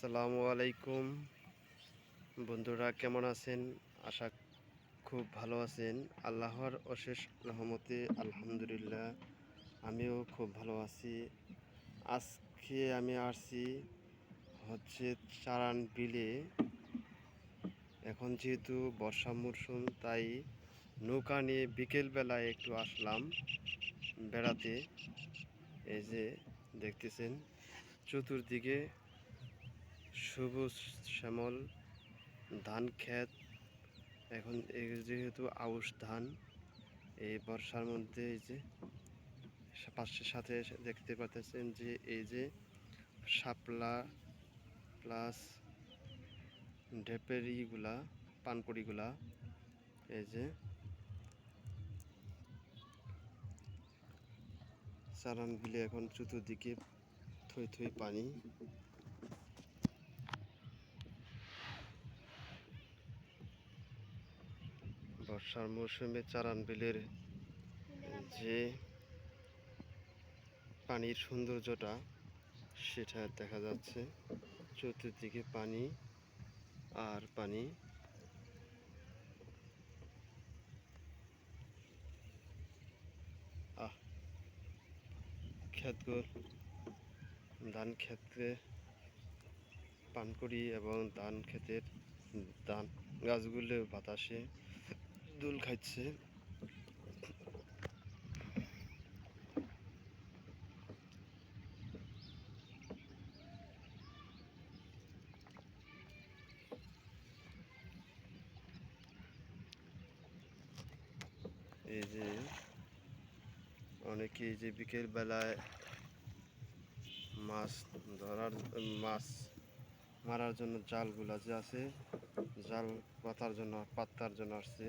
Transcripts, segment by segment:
আসসালামু আলাইকুম। বন্ধুরা, কেমন আছেন? আশা খুব ভালো আছেন। আল্লাহর অশেষ রহমতে আলহামদুলিল্লাহ, আমিও খুব ভালো আছি। আজকে আমি আসছি হচ্ছে চারান বিলে। এখন যেহেতু বর্ষা মরশুম তাই নৌকা নিয়ে বিকেলবেলায় একটু আসলাম বেড়াতে। এই যে, দেখতেছেন, চতুর্দিকে সবুজ শ্যামল, ধান ক্ষেত, এখন যেহেতু আউশ ধান, এই বর্ষার মধ্যে এই যে পাশের সাথে দেখতে পাচ্ছেন যে এই যে শাপলা প্লাস ঢেপেরিগুলা পানকড়িগুলা এই যে চারান বিলে এখন চতুর্দিকে থই থই পানি বর্ষার মৌসুমে চারান বিলের যে পানির সৌন্দর্যটা, সেটা দেখা যাচ্ছে। চতুর্দিকে পানি আর পানি। আহ ক্ষেতগুলো ধান ক্ষেত্রে পানকড়ি এবং ধান ক্ষেতের ধান গাছগুলো বাতাসে দোল খাচ্ছে এই যে অনেকে যে বিকেল বেলায় মাছ ধরার মাছ মারার জন্য জালগুলা যে আছে, জাল পাতার জন্য, পাত্তার জন্য আসছে।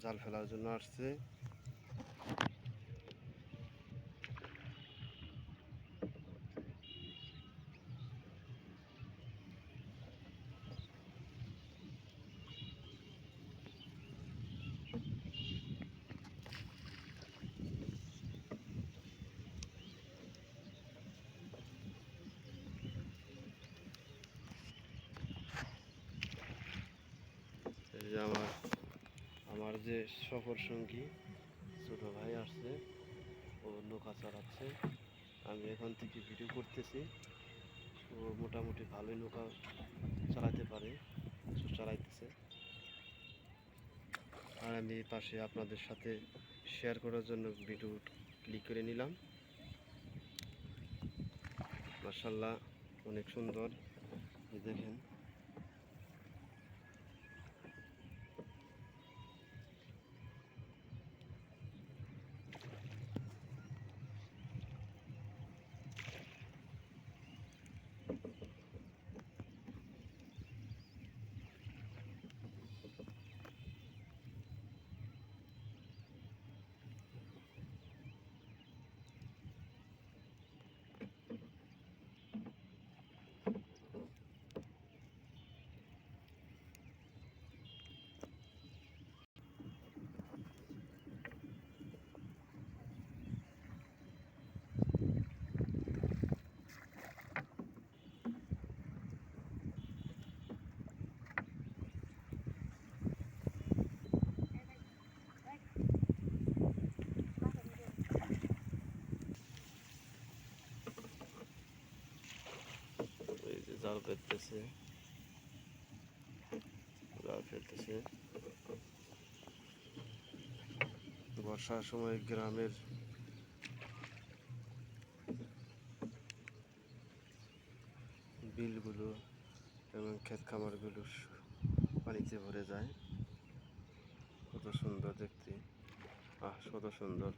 জাল ফেলার জন্য আসছে এই যে আমার আমার যে সফর সঙ্গী, ছোট ভাই আসছে, ও নৌকা চালাচ্ছে। আমি এখান থেকে ভিডিও করতেছি। ও মোটামুটি ভালোই নৌকা চালাতে পারে চালাইতেছে। আর আমি পাশে আপনাদের সাথে শেয়ার করার জন্য ভিডিও ক্লিক করে নিলাম। মার্শাল্লাহ অনেক সুন্দর। দেখেন এই যে জাল ফেলতেছে বর্ষার সময় গ্রামের বিলগুলো এবং ক্ষেত খামারগুলো পানিতে ভরে যায়। কত সুন্দর দেখতে। আহ, কত সুন্দর।